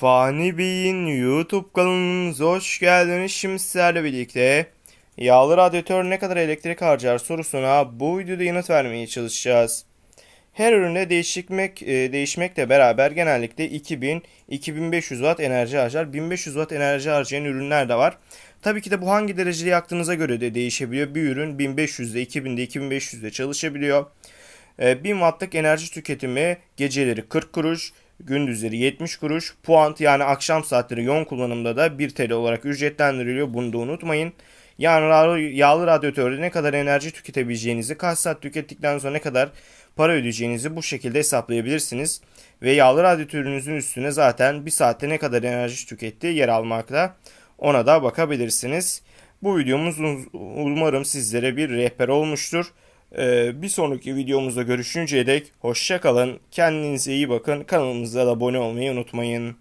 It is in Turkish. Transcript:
Fani Bey'in YouTube kanalınıza hoş geldiniz. Şimdi sizlerle birlikte yağlı radyatör ne kadar elektrik harcar sorusuna bu videoda yanıt vermeye çalışacağız. Her üründe değişmek, e, değişmekle beraber genellikle 2000-2500 watt enerji harcar. 1500 watt enerji harcayan ürünler de var. Tabii ki de bu hangi derecede yaktığınıza göre de değişebiliyor. Bir ürün 1500'de, 2000'de, 2500'de çalışabiliyor. E, 1000 wattlık enerji tüketimi geceleri 40 kuruş, gündüzleri 70 kuruş. Puant yani akşam saatleri yoğun kullanımda da 1 TL olarak ücretlendiriliyor. Bunu da unutmayın. Yani yağlı radyatörde ne kadar enerji tüketebileceğinizi, kaç saat tükettikten sonra ne kadar para ödeyeceğinizi bu şekilde hesaplayabilirsiniz. Ve yağlı radyatörünüzün üstüne zaten bir saatte ne kadar enerji tükettiği yer almakta. Ona da bakabilirsiniz. Bu videomuz um- umarım sizlere bir rehber olmuştur. Ee, bir sonraki videomuzda görüşünceye dek hoşça kalın. Kendinize iyi bakın. Kanalımıza da abone olmayı unutmayın.